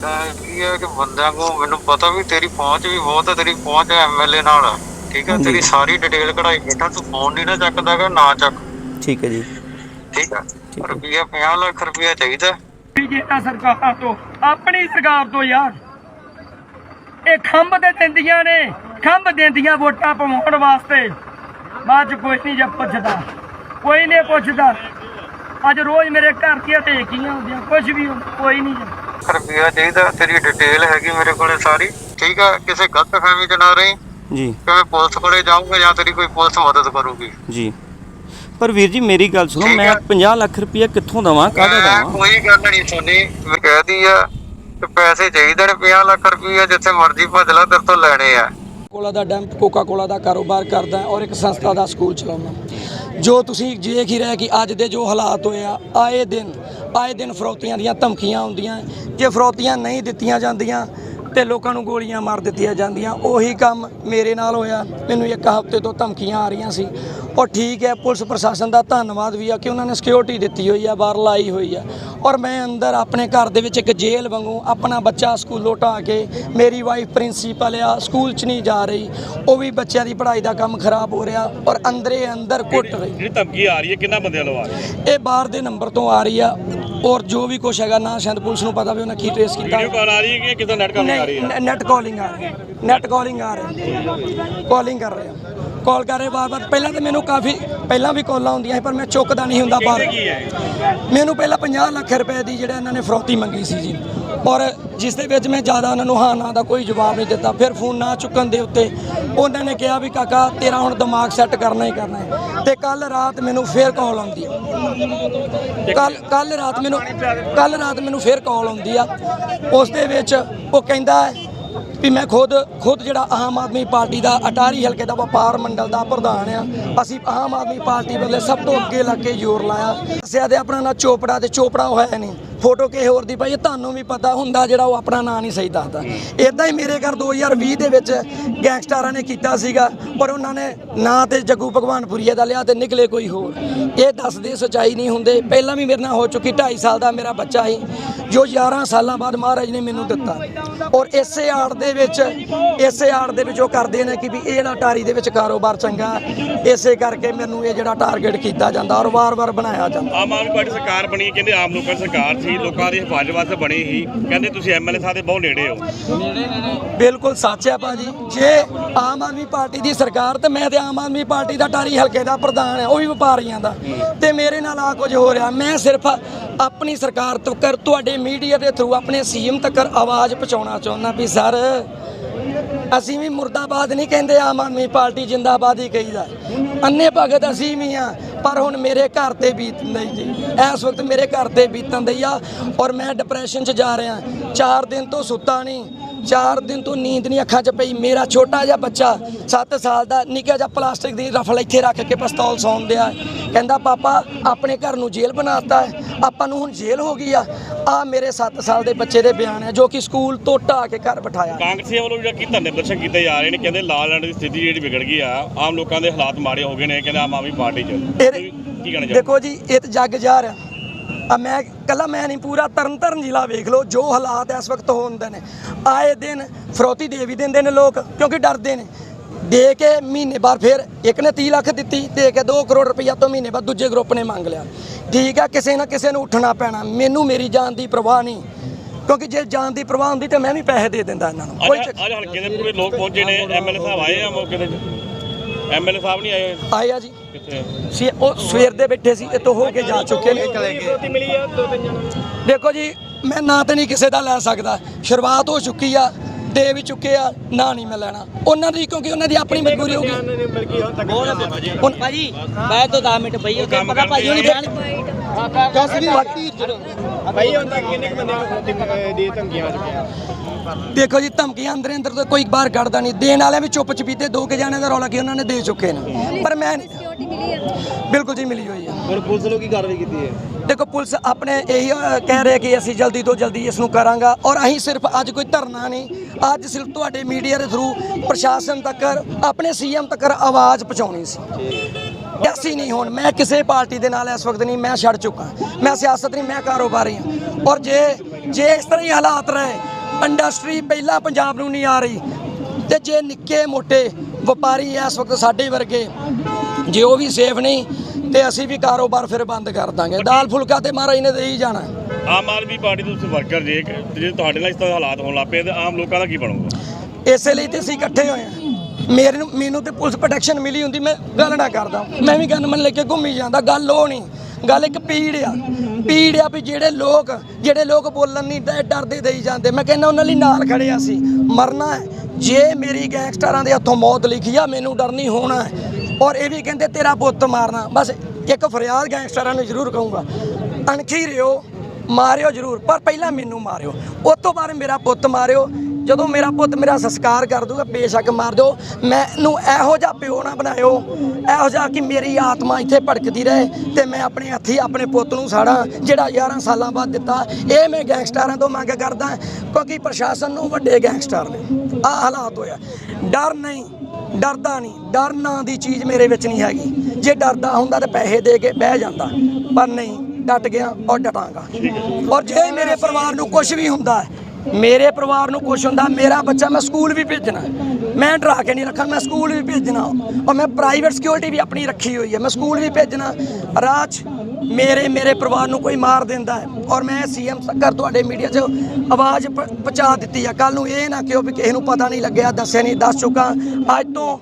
ਤਾਂ ਕੀ ਹੈ ਕਿ ਬੰਦਿਆਂ ਕੋ ਮੈਨੂੰ ਪਤਾ ਵੀ ਤੇਰੀ ਪਹੁੰਚ ਵੀ ਬਹੁਤ ਹੈ ਤੇਰੀ ਪਹੁੰਚ ਐਮਐਲਏ ਨਾਲ। ਆ, ਠੀਕ ਹੈ ਹਾਂਜੀ। ਤੇਰੀ ਸਾਰੀ ਡਿਟੇਲ ਕਢਾਈ ਬੈਠਾ ਤੂੰ ਫੋਨ ਨਹੀਂ ਨਾ ਚੱਕਦਾਗਾ ਨਾ ਚੱਕ। ਠੀਕ ਹੈ ਜੀ। ਠੀਕ ਹੈ ਠੀਕ ਹੈ। ਰੁਪਈਆ 50 ਲੱਖ ਰੁਪਈਆ ਚਾਹੀਦਾ ਬੀਜੇਪੀ ਸਰਕਾਰ ਤੋਂ? ਆਪਣੀ ਸਰਕਾਰ ਤੋਂ ਯਾਰ। ਇਹ ਖੰਭ ਤੇ ਦਿੰਦੀਆਂ ਨੇ ਖੰਭ ਦਿੰਦੀਆਂ ਵੋਟਾਂ ਪਵਾਉਣ ਵਾਸਤੇ। ਬਾਅਦ ਚ ਕੋਈ ਨਹੀਂ ਜਦ ਪੁੱਛਦਾ ਕੋਈ ਨਹੀਂ ਪੁੱਛਦਾ। ਅੱਜ ਰੋਜ਼ ਮੇਰੇ ਘਰ ਦੀਆਂ ਢੇਕੀਆਂ ਹੁੰਦੀਆਂ ਕੁਝ ਵੀ ਹੁੰਦਾ, ਕੋਈ ਨਹੀਂ ਜੀ। ਰੁਪਈਆ ਚਾਹੀਦਾ ਤੇਰੀ ਡਿਟੇਲ ਹੈਗੀ ਮੇਰੇ ਕੋਲੇ ਸਾਰੀ ਠੀਕ ਹੈ ਕਿਸੇ ਗਲਤ ਫਹਿਮੀ ਚ ਨਾ ਰਹੀ ਜੀ। ਕਿਵੇਂ ਪੁਲਿਸ ਕੋਲੇ ਜਾਊਂਗਾ ਜਾਂ ਤੇਰੀ ਕੋਈ ਪੁਲਿਸ ਮਦਦ ਕਰੂਗੀ? ਜੀ। ਪਰ ਵੀਰ ਜੀ ਮੇਰੀ ਗੱਲ ਸੁਣੋ ਮੈਂ ਹੈ। 50 ਲੱਖ ਰੁਪਇਆ ਕਿੱਥੋਂ ਦਵਾਂ ਕਾਹਦਾ ਦਵਾਂ? ਕੋਈ ਗੱਲ ਨਹੀਂ ਸੁਣੀ ਮੈਂ ਕਹਿਦੀ ਆ ਕਿ ਪੈਸੇ ਚਾਹੀਦੇ ਨੇ 50 ਲੱਖ ਰੁਪਈਆ ਜਿੱਥੇ ਮਰਜ਼ੀ ਭੱਜ ਲੈ ਤੇਰੇ ਤੋਂ ਲੈਣੇ ਆ। ਕੋਲਾ ਦਾ ਡੈਮ ਕੋਕਾ ਕੋਲਾ ਦਾ ਕਾਰੋਬਾਰ ਕਰਦਾ ਔਰ ਇੱਕ ਸੰਸਥਾ ਦਾ ਸਕੂਲ ਚਲਾਉਂਦਾ ਜੋ ਤੁਸੀਂ ਦੇਖ ਹੀ ਰਹੇ ਕਿ ਅੱਜ ਦੇ ਜੋ ਹਾਲਾਤ ਹੋਏ ਆ ਆਏ ਦਿਨ ਆਏ ਦਿਨ ਫਰੌਤੀਆਂ ਦੀਆਂ ਧਮਕੀਆਂ ਆਉਂਦੀਆਂ, ਜੇ ਫਰੋਤੀਆਂ ਨਹੀਂ ਦਿੱਤੀਆਂ ਜਾਂਦੀਆਂ ਤੇ ਲੋਕਾਂ ਨੂੰ ਗੋਲੀਆਂ ਮਾਰ ਦਿੱਤੀਆਂ ਜਾਂਦੀਆਂ, ਉਹੀ ਕੰਮ ਮੇਰੇ ਨਾਲ ਹੋਇਆ। ਮੈਨੂੰ ਇੱਕ ਹਫ਼ਤੇ ਤੋਂ ਧਮਕੀਆਂ ਆ ਰਹੀਆਂ ਸੀ। ਔਰ ਠੀਕ ਹੈ ਪੁਲਿਸ ਪ੍ਰਸ਼ਾਸਨ ਦਾ ਧੰਨਵਾਦ ਵੀ ਆ ਕਿ ਉਹਨਾਂ ਨੇ ਸਿਕਿਉਰਿਟੀ ਦਿੱਤੀ ਹੋਈ ਆ ਬਾਹਰ ਲਾਈ ਹੋਈ ਆ। ਔਰ ਮੈਂ ਅੰਦਰ ਆਪਣੇ ਘਰ ਦੇ ਵਿੱਚ ਇੱਕ ਜੇਲ੍ਹ ਵਾਂਗੂ ਆਪਣਾ ਬੱਚਾ ਸਕੂਲੋਂ ਢਾਹ ਕੇ ਮੇਰੀ ਵਾਈਫ ਪ੍ਰਿੰਸੀਪਲ ਆ ਸਕੂਲ 'ਚ ਨਹੀਂ ਜਾ ਰਹੀ। ਉਹ ਵੀ ਬੱਚਿਆਂ ਦੀ ਪੜ੍ਹਾਈ ਦਾ ਕੰਮ ਖਰਾਬ ਹੋ ਰਿਹਾ ਔਰ ਅੰਦਰੇ ਅੰਦਰ ਕੁੱਟ ਰਹੀ। ਜਿਹੜੀ ਧਮਕੀ ਆ ਰਹੀ ਹੈ ਕਿੰਨਾ ਬੰਦਿਆਂ ਲਵਾ ਰਹੀ ਹੈ? ਇਹ ਬਾਹਰ ਦੇ ਨੰਬਰ ਤੋਂ ਆ ਰਹੀ ਆ ਔਰ ਜੋ ਵੀ ਕੁਛ ਹੈਗਾ ਨਾ ਸ਼ਾਇਦ ਪੁਲਿਸ ਨੂੰ ਪਤਾ ਵੀ ਉਹਨਾਂ ਕੀ ਟ੍ਰੇਸ ਕੀਤਾ। ਵੀਡੀਓ ਕਾਲ ਆ ਰਹੀ ਹੈ ਕਿ ਕਿਦਾਂ ਨੈਟ ਕਾਲ ਆ ਰਹੀ ਹੈ? ਨੈਟ ਕਾਲਿੰਗ ਆ ਰਹੀ ਨੈਟ ਕਾਲਿੰਗ ਆ ਰਹੀ ਕਾਲਿੰਗ ਕਰ ਰਹੇ ਆ। ਕਾਲ ਕਰ ਰਹੇ ਬਾਰ-ਬਾਰ। ਪਹਿਲਾਂ ਤਾਂ ਮੈਨੂੰ ਕਾਫੀ ਪਹਿਲਾਂ ਵੀ ਕਾਲਾਂ ਹੁੰਦੀਆਂ ਸੀ ਪਰ ਮੈਂ ਚੁੱਕਦਾ ਨਹੀਂ ਹੁੰਦਾ ਹੈ? ਮੈਨੂੰ ਪਹਿਲਾਂ 50 ਲੱਖ ਰੁਪਏ ਦੀ ਜਿਹੜਾ ਇਹਨਾਂ ਨੇ ਫਰੌਤੀ ਮੰਗੀ ਸੀ ਜੀ। ਔਰ ਜਿਸ ਦੇ ਵਿੱਚ ਮੈਂ ਜ਼ਿਆਦਾ ਉਹਨਾਂ ਨੂੰ ਹਾਂ ਨਾ ਦਾ ਕੋਈ ਜਵਾਬ ਨਹੀਂ ਦਿੱਤਾ। ਫਿਰ ਫੋਨ ਨਾ ਚੁੱਕਣ ਦੇ ਉੱਤੇ ਉਹਨਾਂ ਨੇ ਕਿਹਾ ਵੀ ਕਾਕਾ ਤੇਰਾ ਹੁਣ ਦਿਮਾਗ ਸੈੱਟ ਕਰਨਾ ਹੀ ਕਰਨਾ ਹੈ। ਤੇ ਕੱਲ ਰਾਤ ਮੈਨੂੰ ਫੇਰ ਕਾਲ ਆਉਂਦੀ ਹੈ ਕੱਲ ਕੱਲ ਰਾਤ ਮੈਨੂੰ ਕੱਲ ਰਾਤ ਮੈਨੂੰ ਫੇਰ ਕਾਲ ਆਉਂਦੀ ਆ। ਉਸ ਦੇ ਵਿੱਚ ਉਹ ਕਹਿੰਦਾ ਵੀ ਮੈਂ ਖੁਦ ਖੁਦ ਜਿਹੜਾ ਆਮ ਆਦਮੀ ਪਾਰਟੀ ਦਾ ਅਟਾਰੀ ਹਲਕੇ ਦਾ ਵਪਾਰ ਮੰਡਲ ਦਾ ਪ੍ਰਧਾਨ ਆ। ਅਸੀਂ ਆਮ ਆਦਮੀ ਪਾਰਟੀ ਵੱਲੋਂ ਸਭ ਤੋਂ ਅੱਗੇ ਲੱਗ ਕੇ ਜ਼ੋਰ ਲਾਇਆ। ਦੱਸਿਆ ਤੇ ਆਪਣਾ ਨਾਂ ਚੋਪੜਾ ਤੇ ਚੋਪੜਾ ਹੋਇਆ ਨਹੀਂ। ਫੋਟੋ ਕਿਸੇ ਹੋਰ ਦੀ ਭਾਈ ਇਹ ਤੁਹਾਨੂੰ ਵੀ ਪਤਾ ਹੁੰਦਾ ਜਿਹੜਾ ਉਹ ਆਪਣਾ ਨਾਂ ਨਹੀਂ ਸਹੀ ਦੱਸਦਾ। ਇਦਾਂ ਹੀ ਮੇਰੇ ਘਰ 2020 ਦੇ ਵਿੱਚ ਗੈਂਗਸਟਰਾਂ ਨੇ ਕੀਤਾ ਸੀਗਾ, ਪਰ ਉਹਨਾਂ ਨੇ ਨਾਂ ਤੇ ਜੱਗੂ ਭਗਵਾਨਪੁਰੀਏ ਦਾ ਲਿਆ ਤੇ ਨਿਕਲੇ ਕੋਈ ਹੋਰ। ਇਹ ਦੱਸਦੇ ਸਚਾਈ ਨਹੀਂ ਹੁੰਦੇ। ਪਹਿਲਾਂ ਵੀ ਮੇਰੇ ਨਾਲ ਹੋ ਚੁੱਕੀ 2.5 ਸਾਲ ਦਾ ਮੇਰਾ ਬੱਚਾ ਸੀ, ਜੋ 11 ਸਾਲਾਂ ਬਾਅਦ ਮਹਾਰਾਜ ਨੇ ਮੈਨੂੰ ਦਿੱਤਾ। ਔਰ ਇਸੇ ਆੜ ਦੇ ਵਿੱਚ, ਇਸੇ ਆੜ ਦੇ ਵਿੱਚ ਉਹ ਕਰਦੇ ਨੇ ਕਿ ਵੀ ਇਹ ਜਿਹੜਾ ਟਾਰੀ ਦੇ ਵਿੱਚ ਕਾਰੋਬਾਰ ਚੰਗਾ ਹੈ। ਇਸੇ ਕਰਕੇ ਮੈਨੂੰ ਇਹ ਜਿਹੜਾ ਟਾਰਗੇਟ ਕੀਤਾ ਜਾਂਦਾ ਔਰ ਵਾਰ-ਵਾਰ ਬਣਾਇਆ ਜਾਂਦਾ। ਆਮ ਆਦਮੀ ਪਾਰਟੀ ਸਰਕਾਰ ਬਣੀ ਕਹਿੰਦੇ ਆਮ ਲੋਕਾਂ ਦੀ ਸਰਕਾਰ ਸੀ। ਲੋਕਾਂ ਦੀ ਹਿਫਾਜ਼ਤ ਵਾਸਤੇ ਬਣੀ ਸੀ। ਕਹਿੰਦੇ ਤੁਸੀਂ ਐਮਐਲਏ ਸਾਹਿਬ ਦੇ ਬਹੁਤ ਨੇੜੇ ਹੋ। ਬਿਲਕੁਲ ਸੱਚ ਹੈ ਭਾਜੀ। ਜੇ ਆਮ ਆਦਮੀ ਪਾਰਟੀ ਦੀ ਸਰਕਾਰ ਤੇ ਮੈਂ ਤੇ ਆਮ ਆਦਮੀ ਪਾਰਟੀ ਦਾ ਟਾਰੀ ਹਲਕੇ ਦਾ ਪ੍ਰਧਾਨ ਹੈ, ਉਹ ਵੀ ਵਪਾਰੀਆਂ ਦਾ। ਤੇ ਮੇਰੇ ਨਾਲ ਆ ਕੁਝ ਹੋ ਰਿਹਾ। ਮੈਂ ਸਿਰਫ ਆਪਣੀ ਸਰਕਾਰ ਤੱਕ ਤੁਹਾਡੇ ਮੀਡੀਆ ਦੇ ਥਰੂ ਆਪਣੇ ਸੀਐਮ ਤੱਕ ਆਵਾਜ਼ ਪਹੁੰਚਾਉਣਾ ਚਾਹੁੰਦਾ ਵੀ, ਸਰ, ਅਸੀਂ ਵੀ ਮੁਰਦਾਬਾਦ ਨਹੀਂ ਕਹਿੰਦੇ ਆਮ ਆਦਮੀ ਪਾਰਟੀ ਜਿੰਦਾਬਾਦ ਹੀ ਕਹੀਦਾ। ਅੰਨੇ ਭਗਤ ਅਸੀਂ ਵੀ ਆ ਪਰ ਹੁਣ ਮੇਰੇ ਘਰ ਤੇ ਬੀਤਣ ਦਈ ਜੀ। ਇਸ ਵਕਤ ਮੇਰੇ ਘਰ ਤੇ ਬੀਤਣ ਦਈ ਆ ਔਰ ਮੈਂ ਡਿਪਰੈਸ਼ਨ 'ਚ ਜਾ ਰਿਹਾ। 4 ਦਿਨ ਤੋਂ ਸੁੱਤਾ ਨਹੀਂ। 4 ਦਿਨ ਤੋਂ ਨੀਂਦ ਨਹੀਂ ਅੱਖਾਂ 'ਚ ਪਈ। ਮੇਰਾ ਛੋਟਾ ਜਿਹਾ ਬੱਚਾ 7 ਸਾਲ ਦਾ ਨਿੱਕਾ ਜਿਹਾ ਪਲਾਸਟਿਕ ਦੀ ਰਫਲ ਇੱਥੇ ਰੱਖ ਕੇ ਪਿਸਤੌਲ ਸੌਣ ਦਿਆ ਕਹਿੰਦਾ ਪਾਪਾ ਆਪਣੇ ਘਰ ਨੂੰ ਜੇਲ੍ਹ ਬਣਾਤਾ ਹੈ। ਆਪਾਂ ਨੂੰ ਹੁਣ ਜੇਲ੍ਹ ਹੋ ਗਈ ਆ। ਆ ਮੇਰੇ 7 ਸਾਲ ਦੇ ਬੱਚੇ ਦੇ ਬਿਆਨ ਹੈ ਜੋ ਕਿ ਸਕੂਲ ਤੋਂ ਢਾਹ ਕੇ ਘਰ ਬਿਠਾਇਆ। ਕਾਂਗਰਸੀਆਂ ਵੱਲੋਂ ਜਿਹੜਾ ਕੀ ਧਰਨੇ ਪ੍ਰਦਰਸ਼ਨ ਕੀਤੇ ਜਾ ਰਹੇ ਨੇ ਕਹਿੰਦੇ ਲਾਲ ਐਂਡ ਦੀ ਸਥਿਤੀ ਜਿਹੜੀ ਵਿਗੜ ਗਈ ਆ। ਆਮ ਲੋਕਾਂ ਦੇ ਹਾਲਾਤ ਮਾੜੇ ਹੋ ਗਏ ਨੇ ਕਹਿੰਦੇ ਆਮ ਆਦਮੀ ਪਾਰਟੀ 'ਚ। ਕੀ ਕਹਿਣਾ ਚਾਹੋਗੇ? ਦੇਖੋ ਜੀ ਇਹ ਤਾਂ ਜੱਗ ਜਾ ਰਿਹਾ ਆ ਮੈਂ ਕੱਲਾ ਮੈਂ ਨਹੀਂ ਪੂਰਾ ਤਰਨਤਾਰਨ ਜ਼ਿਲ੍ਹਾ ਵੇਖ ਲਓ ਜੋ ਹਾਲਾਤ ਇਸ ਵਕਤ ਹੁੰਦੇ ਨੇ। ਆਏ ਦਿਨ ਫਰੋਤੀ ਦੇ ਵੀ ਦਿੰਦੇ ਨੇ ਲੋਕ ਕਿਉਂਕਿ ਡਰਦੇ ਨੇ। ਦੇ ਕੇ ਮਹੀਨੇ ਬਾਅਦ ਫਿਰ ਇੱਕ ਨੇ 30 ਲੱਖ ਦਿੱਤੀ ਦੇ ਕੇ 2 ਕਰੋੜ ਰੁਪਈਆ ਤੋਂ ਮਹੀਨੇ ਬਾਅਦ ਦੂਜੇ ਗਰੁੱਪ ਨੇ ਮੰਗ ਲਿਆ। ਠੀਕ ਆ ਕਿਸੇ ਨਾ ਕਿਸੇ ਨੂੰ ਉੱਠਣਾ ਪੈਣਾ ਮੈਨੂੰ ਮੇਰੀ ਜਾਨ ਦੀ ਪਰਵਾਹ ਨਹੀਂ। ਕਿਉਂਕਿ ਜੇ ਜਾਨ ਦੀ ਪਰਵਾਹ ਹੁੰਦੀ ਤੇ ਮੈਂ ਵੀ ਪੈਸੇ ਦੇ ਦਿੰਦਾ ਇਹਨਾਂ ਨੂੰ ਕੋਈ ਅੱਜ ਹਲਕੇ ਦੇ ਪੂਰੇ ਲੋਕ ਪਹੁੰਚੇ ਨੇ ਐਮਐਲਏ ਸਾਹਿਬ ਆਏ ਆ ਮੌਕੇ ਤੇ। ਐਮਐਲਏ ਸਾਹਿਬ ਨਹੀਂ ਆਏ ਆਏ ਆ ਜੀ। ਕਿੱਥੇ ਸੀ ਉਹ ਸਵੇਰ ਦੇ ਬੈਠੇ ਸੀ ਇੱਥੋਂ ਹੋ ਕੇ ਜਾ ਚੁੱਕੇ ਨੇ। ਦੇਖੋ ਜੀ ਮੈਂ ਨਾਂ ਤੇ ਨਹੀਂ ਕਿਸੇ ਦਾ ਲੈ ਸਕਦਾ। ਸ਼ੁਰੂਆਤ ਹੋ ਚੁੱਕੀ ਆ ਦੇ ਵੀ ਚੁੱਕੇ ਆ ਨਾ ਨਹੀਂ ਮੈਂ ਲੈਣਾ। ਉਹਨਾਂ ਦੀ ਕਿਉਂਕਿ ਉਹਨਾਂ ਦੀ ਆਪਣੀ ਮਜਬੂਰੀ ਹੋ ਗਈ ਹੁਣ ਭਾਜੀ ਮੈਂ ਤਾਂ 10 ਮਿੰਟ ਪਈ ਉੱਥੇ ਪਤਾ ਭਾਜੀ ਉਹਨੇ ਬਿਆਨ ਦੇਖੋ ਜੀ ਧਮਕੀਆਂ ਅੰਦਰ ਅੰਦਰ ਤੋਂ ਕੋਈ ਬਾਹਰ ਕੱਢਦਾ ਨਹੀਂ। ਦੇਣ ਵਾਲਿਆਂ ਵੀ ਚੁੱਪ ਚਪੀਤੇ ਦੋ ਕੇ ਜਾਣੇ ਦਾ ਰੌਲਾ ਕੀ ਉਹਨਾਂ ਨੇ ਦੇ ਚੁੱਕੇ ਨੇ। ਪਰ ਮੈਂ ਨਹੀਂ ਬਿਲਕੁਲ ਜੀ ਮਿਲੀ ਹੋਈ ਹੈ ਹੁਣ ਪੁਲਿਸ ਨੂੰ ਕੀ ਕਾਰਵਾਈ ਕੀਤੀ ਹੈ? ਦੇਖੋ ਪੁਲਿਸ ਆਪਣੇ ਇਹੀ ਕਹਿ ਰਹੇ ਕਿ ਅਸੀਂ ਜਲਦੀ ਤੋਂ ਜਲਦੀ ਇਸ ਨੂੰ ਕਰਾਂਗਾ। ਔਰ ਅਸੀਂ ਸਿਰਫ ਅੱਜ ਕੋਈ ਧਰਨਾ ਨਹੀਂ ਅੱਜ ਸਿਰਫ ਤੁਹਾਡੇ ਮੀਡੀਆ ਦੇ ਥਰੂ ਪ੍ਰਸ਼ਾਸਨ ਤੱਕ ਆਪਣੇ ਸੀਐਮ ਤੱਕ ਆਵਾਜ਼ ਪਹੁੰਚਾਉਣੀ ਸੀ। ਅਸੀਂ ਨਹੀਂ ਹੁਣ। ਮੈਂ ਕਿਸੇ ਪਾਰਟੀ ਦੇ ਨਾਲ ਇਸ ਵਕਤ ਨਹੀਂ ਮੈਂ ਛੱਡ ਚੁੱਕਾ। ਮੈਂ ਸਿਆਸਤ ਨਹੀਂ ਮੈਂ ਕਾਰੋਬਾਰੀ ਹਾਂ। ਔਰ ਜੇ ਜੇ ਇਸ ਤਰ੍ਹਾਂ ਹੀ ਹਾਲਾਤ ਰਹੇ ਇੰਡਸਟਰੀ ਪਹਿਲਾਂ ਪੰਜਾਬ ਨੂੰ ਨਹੀਂ ਆ ਰਹੀ। ਤੇ ਜੇ ਨਿੱਕੇ ਮੋਟੇ ਵਪਾਰੀ ਇਸ ਵਕਤ ਸਾਡੇ ਵਰਗੇ ਜੇ ਉਹ ਵੀ ਸੇਫ ਨਹੀਂ ਤੇ ਅਸੀਂ ਵੀ ਕਾਰੋਬਾਰ ਫਿਰ ਬੰਦ ਕਰ ਦਾਂਗੇ। ਦਾਲ ਫੁਲਕਾ ਤੇ ਮਹਾਰਾਜ ਨੇ ਦੇ ਹੀ ਜਾਣਾ। ਆਮ ਆਦਮੀ ਪਾਰਟੀ ਦੇ ਤੁਸੀਂ ਵਰਕਰ ਜੇ ਜੇ ਤੁਹਾਡੇ ਨਾਲ ਇਸ ਤਰ੍ਹਾਂ ਹਾਲਾਤ ਹੋਣ ਲੱਗ ਪਏ ਤੇ ਆਮ ਲੋਕਾਂ ਦਾ ਕੀ ਬਣੂਗਾ? ਇਸੇ ਲਈ ਤੇ ਅਸੀਂ ਇਕੱਠੇ ਹੋਏ ਆ ਮੇਰੇ ਨੂੰ ਮੈਨੂੰ ਤੇ ਪੁਲਿਸ ਪ੍ਰੋਟੈਕਸ਼ਨ ਮਿਲੀ ਹੁੰਦੀ ਮੈਂ ਗੱਲ ਨਾ ਕਰਦਾ। ਮੈਂ ਵੀ ਗਨਮਨ ਲੈ ਕੇ ਘੁੰਮੀ ਜਾਂਦਾ ਗੱਲ ਉਹ ਨਹੀਂ। ਗੱਲ ਇੱਕ ਪੀੜ ਆ। ਪੀੜ ਆ ਵੀ ਜਿਹੜੇ ਲੋਕ ਜਿਹੜੇ ਲੋਕ ਬੋਲਣ ਨਹੀਂ ਡ- ਡਰਦੇ ਦੇਈ ਜਾਂਦੇ। ਮੈਂ ਕਹਿੰਦਾ ਉਹਨਾਂ ਲਈ ਨਾਲ ਖੜੇ ਆ ਸੀ ਮਰਨਾ ਹੈ। ਜੇ ਮੇਰੀ ਗੈਂਗਸਟਰਾਂ ਦੇ ਹੱਥੋਂ ਮੌਤ ਲਿਖੀ ਆ, ਮੈਨੂੰ ਡਰ ਨਹੀਂ ਹੋਣਾ ਔਰ ਇਹ ਵੀ ਕਹਿੰਦੇ ਤੇਰਾ ਪੁੱਤ ਮਾਰਨਾ। ਬਸ ਇੱਕ ਫਰਿਆਦ ਗੈਂਗਸਟਰਾਂ ਨੂੰ ਜ਼ਰੂਰ ਕਹੂੰਗਾ। ਅਣਖੀ ਰਿਓ, ਮਾਰਿਓ ਜ਼ਰੂਰ। ਪਰ ਪਹਿਲਾਂ ਮੈਨੂੰ ਮਾਰਿਓ। ਉਸ ਤੋਂ ਬਾਅਦ ਮੇਰਾ ਪੁੱਤ ਮਾਰਿਓ। ਜਦੋਂ ਮੇਰਾ ਪੁੱਤ ਮੇਰਾ ਸੰਸਕਾਰ ਕਰ ਦੂਗਾ, ਬੇਸ਼ੱਕ ਮਾਰ ਦਿਓ। ਮੈਨੂੰ ਇਹੋ ਜਿਹਾ ਪਿਓ ਨਾ ਬਣਾਇਓ, ਇਹੋ ਜਿਹਾ ਕਿ ਮੇਰੀ ਆਤਮਾ ਇੱਥੇ ਭੜਕਦੀ ਰਹੇ ਤੇ ਮੈਂ ਆਪਣੇ ਹੱਥੀ ਆਪਣੇ ਪੁੱਤ ਨੂੰ ਸਾੜਾ, ਜਿਹੜਾ 11 ਸਾਲਾਂ ਬਾਅਦ ਦਿੱਤਾ। ਇਹ ਮੈਂ ਗੈਂਗਸਟਰਾਂ ਤੋਂ ਮੰਗ ਕਰਦਾ, ਕਿਉਂਕਿ ਪ੍ਰਸ਼ਾਸਨ ਨੂੰ ਵੱਡੇ ਗੈਂਗਸਟਰ ਨੇ। ਆ ਹਾਲਾਤ ਹੋਇਆ। ਡਰ ਨਹੀਂ, ਡਰਦਾ ਨਹੀਂ। ਡਰ ਨਾਂ ਦੀ ਚੀਜ਼ ਮੇਰੇ ਵਿੱਚ ਨਹੀਂ ਹੈਗੀ। ਜੇ ਡਰਦਾ ਹੁੰਦਾ ਤਾਂ ਪੈਸੇ ਦੇ ਕੇ ਬਹਿ ਜਾਂਦਾ। ਪਰ ਨਹੀਂ, ਡਟ ਗਿਆ ਔਰ ਡਟਾਂਗਾ। ਔਰ ਜੇ ਮੇਰੇ ਪਰਿਵਾਰ ਨੂੰ ਕੁਝ ਵੀ ਹੁੰਦਾ ਮੇਰੇ ਪਰਿਵਾਰ ਨੂੰ ਕੁਝ ਹੁੰਦਾ, ਮੇਰਾ ਬੱਚਾ ਮੈਂ ਸਕੂਲ ਵੀ ਭੇਜਣਾ। ਮੈਂ ਡਰਾ ਕੇ ਨਹੀਂ ਰੱਖਾਂ ਮੈਂ ਸਕੂਲ ਵੀ ਭੇਜਣਾ। ਔਰ ਮੈਂ ਪ੍ਰਾਈਵੇਟ ਸਿਕਿਉਰਿਟੀ ਵੀ ਆਪਣੀ ਰੱਖੀ ਹੋਈ ਹੈ, ਮੈਂ ਸਕੂਲ ਵੀ ਭੇਜਣਾ। ਰਾਜ, ਮੇਰੇ ਮੇਰੇ ਪਰਿਵਾਰ ਨੂੰ ਕੋਈ ਮਾਰ ਦਿੰਦਾ ਹੈ। ਔਰ ਮੈਂ ਸੀਐਮ ਸੱਕਰ ਤੁਹਾਡੇ ਮੀਡੀਆ 'ਚ ਆਵਾਜ਼ ਪਹੁੰਚਾ ਦਿੱਤੀ ਆ ਕੱਲ ਨੂੰ ਇਹ ਨਾ ਕਿਉਂ ਵੀ ਕਿਸੇ ਨੂੰ ਪਤਾ ਨਹੀਂ ਲੱਗਿਆ, ਦੱਸਿਆ ਨਹੀਂ, ਦੱਸ ਚੁੱਕਾ। ਅੱਜ ਤੋਂ